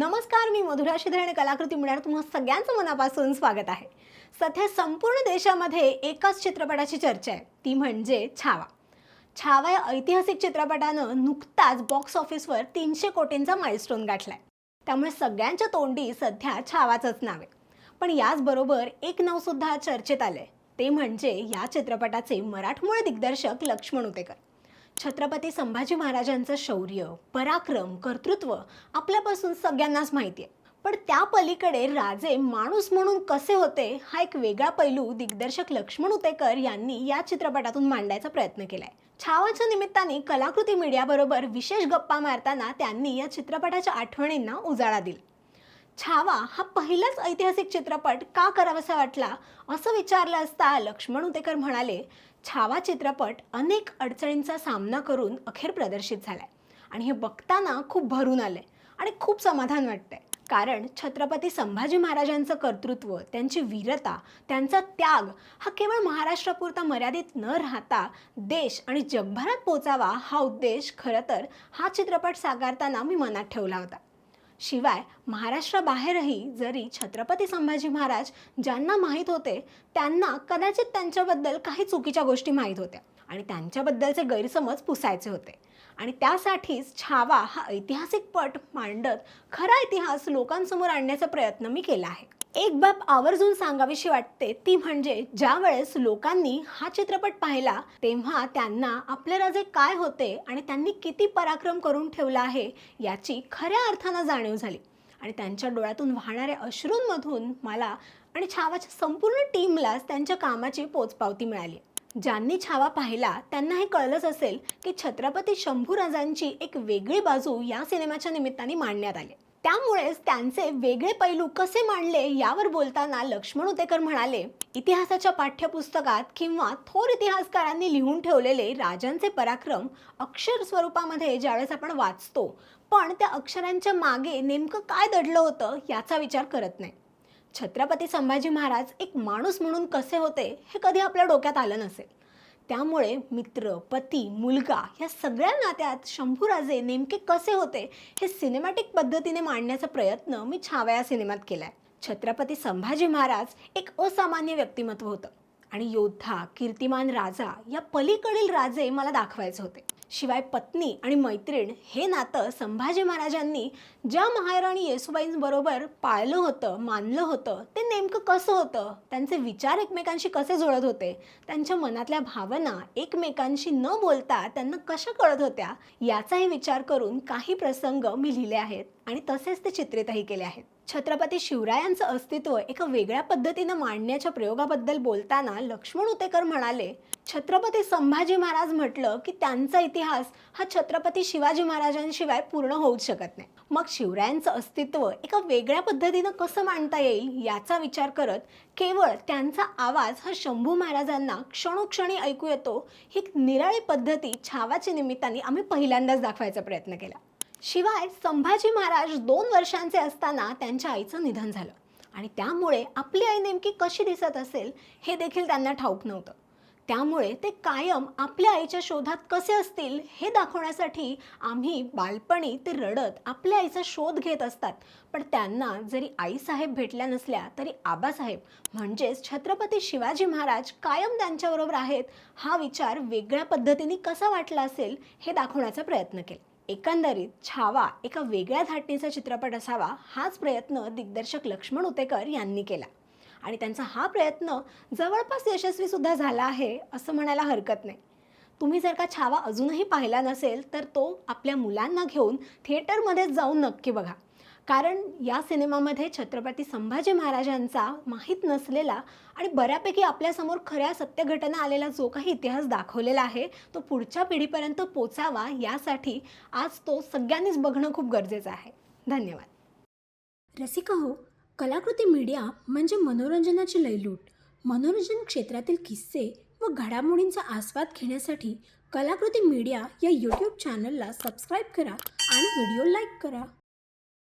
नमस्कार मी मधुरा शिधर आणि कलाकृती मिळणार तुम्हा सगळ्यांचं मनापासून स्वागत आहे. सध्या संपूर्ण देशामध्ये एकाच चित्रपटाची चर्चा आहे ती म्हणजे छावा. छावा या ऐतिहासिक चित्रपटानं नुकताच बॉक्स ऑफिसवर तीनशे कोटींचा माइलस्टोन गाठलाय. त्यामुळे सगळ्यांच्या तोंडी सध्या छावाचंच नाव आहे. पण याचबरोबर एक नावसुद्धा चर्चेत चर्चेत आलंय ते म्हणजे या चित्रपटाचे मराठमोळे दिग्दर्शक लक्ष्मण उतेकर. छत्रपती संभाजी महाराजांचं शौर्य पराक्रम कर्तृत्व आपल्यापासून सगळ्यांनाच माहिती आहे. पण त्या पलीकडे राजे माणूस म्हणून कसे होते हा एक वेगळा पैलू दिग्दर्शक लक्ष्मण उतेकर यांनी या चित्रपटातून मांडायचा प्रयत्न केलाय. छावाच्या निमित्ताने कलाकृती मीडियाबरोबर विशेष गप्पा मारताना त्यांनी या चित्रपटाच्या आठवणींना उजाळा दिला. छावा हा पहिलाच ऐतिहासिक चित्रपट का करावासा वाटला असं विचारलं असता लक्ष्मण उतेकर म्हणाले छावा चित्रपट अनेक अडचणींचा सामना करून अखेर प्रदर्शित झालाय. आणि हे बघताना खूप भरून आलंय आणि खूप समाधान वाटतंय. कारण छत्रपती संभाजी महाराजांचं कर्तृत्व त्यांची वीरता त्यांचा त्याग हा केवळ महाराष्ट्रापुरता मर्यादित न राहता देश आणि जगभरात पोचावा हा उद्देश खरं तर हा चित्रपट साकारताना मी मनात ठेवला होता. शिवाय महाराष्ट्राबाहेरही जरी छत्रपती संभाजी महाराज ज्यांना माहीत होते त्यांना कदाचित त्यांच्याबद्दल काही चुकीच्या गोष्टी माहीत होत्या. आणि त्यांच्याबद्दलचे गैरसमज पुसायचे होते. आणि त्यासाठीच छावा हा ऐतिहासिक पट मांडत खरा इतिहास लोकांसमोर आणण्याचा प्रयत्न मी केला आहे. एक बाब आवर्जून सांगावीशी वाटते ती म्हणजे ज्या वेळेस लोकांनी हा चित्रपट पाहिला तेव्हा त्यांना आपले राजे काय होते आणि त्यांनी किती पराक्रम करून ठेवला आहे याची खऱ्या अर्थानं जाणीव झाली. आणि त्यांच्या डोळ्यातून वाहणाऱ्या अश्रूंमधून मला आणि छावाच्या संपूर्ण टीमलाच त्यांच्या कामाची पोचपावती मिळाली. ज्यांनी छावा पाहिला त्यांना हे कळलंच असेल की छत्रपती शंभूराजांची एक वेगळी बाजू या सिनेमाच्या निमित्ताने मांडण्यात आली. त्यामुळेच त्यांचे वेगळे पैलू कसे मांडले यावर बोलताना लक्ष्मण उतेकर म्हणाले इतिहासाच्या पाठ्यपुस्तकात किंवा थोर इतिहासकारांनी लिहून ठेवलेले राजांचे पराक्रम अक्षर स्वरूपामध्ये ज्यावेळेस आपण वाचतो पण त्या अक्षरांच्या मागे नेमकं काय दडलं होतं याचा विचार करत नाही. छत्रपती संभाजी महाराज एक माणूस म्हणून कसे होते हे कधी आपल्या डोक्यात आलं नसेल. त्यामुळे मित्र पती मुलगा ह्या सगळ्या नात्यात शंभूराजे नेमके कसे होते हे सिनेमॅटिक पद्धतीने मांडण्याचा प्रयत्न मी छावा या सिनेमात केलाय. छत्रपती संभाजी महाराज एक असामान्य व्यक्तिमत्व होतं. आणि योद्धा कीर्तिमान राजा या पलीकडील राजे मला दाखवायचे होते. शिवाय पत्नी आणि मैत्रीण हे नातं संभाजी महाराजांनी ज्या महाराणी येसुबाईंबरोबर पाळलं होतं मानलं होतं ते नेमकं कसं होतं? त्यांचे विचार एकमेकांशी कसे जुळत होते? त्यांच्या मनातल्या भावना एकमेकांशी न बोलता त्यांना कशा कळत होत्या? याचाही विचार करून काही प्रसंग मी लिहिले आहेत आणि तसेच ते चित्रितही केले आहेत. छत्रपती शिवरायांचं अस्तित्व एका वेगळ्या पद्धतीनं मांडण्याच्या प्रयोगाबद्दल बोलताना लक्ष्मण उतेकर म्हणाले छत्रपती संभाजी महाराज म्हटलं की त्यांचा इतिहास हा छत्रपती शिवाजी महाराजांशिवाय पूर्ण होऊच शकत नाही. मग शिवरायांचं अस्तित्व एका वेगळ्या पद्धतीनं कसं मांडता येईल याचा विचार करत केवळ त्यांचा आवाज हा शंभू महाराजांना क्षणोक्षणी ऐकू येतो ही निराळी पद्धती छावाच्या निमित्ताने आम्ही पहिल्यांदाच दाखवायचा प्रयत्न केला. शिवाय संभाजी महाराज दोन वर्षांचे असताना त्यांच्या आईचं निधन झालं. आणि त्यामुळे आपली आई नेमकी कशी दिसत असेल हे देखील त्यांना ठाऊक नव्हतं. त्यामुळे ते कायम आपल्या आईच्या शोधात कसे असतील हे दाखवण्यासाठी आम्ही बालपणी ते रडत आपल्या आईचा शोध घेत असतात. पण त्यांना जरी आईसाहेब भेटल्या नसल्या तरी आबासाहेब म्हणजेच छत्रपती शिवाजी महाराज कायम त्यांच्याबरोबर आहेत हा विचार वेगळ्या पद्धतीने कसा वाटला असेल हे दाखवण्याचा प्रयत्न केला. एकंदरीत छावा एका वेगळ्या धाटणीचा चित्रपट असावा हाच प्रयत्न दिग्दर्शक लक्ष्मण उतेकर यांनी केला. आणि त्यांचा हा प्रयत्न जवळपास यशस्वी सुद्धा झाला आहे असं म्हणायला हरकत नाही. तुम्ही जर का छावा अजूनही पाहिला नसेल तर तो आपल्या मुलांना घेऊन थिएटरमध्ये जाऊन नक्की बघा. कारण या सिनेमामध्ये छत्रपती संभाजी महाराजांचा माहीत नसलेला आणि बऱ्यापैकी आपल्यासमोर खऱ्या सत्यघटना आलेला जो काही इतिहास दाखवलेला आहे तो पुढच्या पिढीपर्यंत पोचावा यासाठी आज तो सगळ्यांनीच बघणं खूप गरजेचं आहे. धन्यवाद. रसिका हो कलाकृती मीडिया म्हणजे मनोरंजनाची लयलूट. मनोरंजन क्षेत्रातील किस्से व घडामोडींचा आस्वाद घेण्यासाठी कलाकृती मीडिया या यूट्यूब चॅनलला सबस्क्राईब करा आणि व्हिडिओ लाईक करा.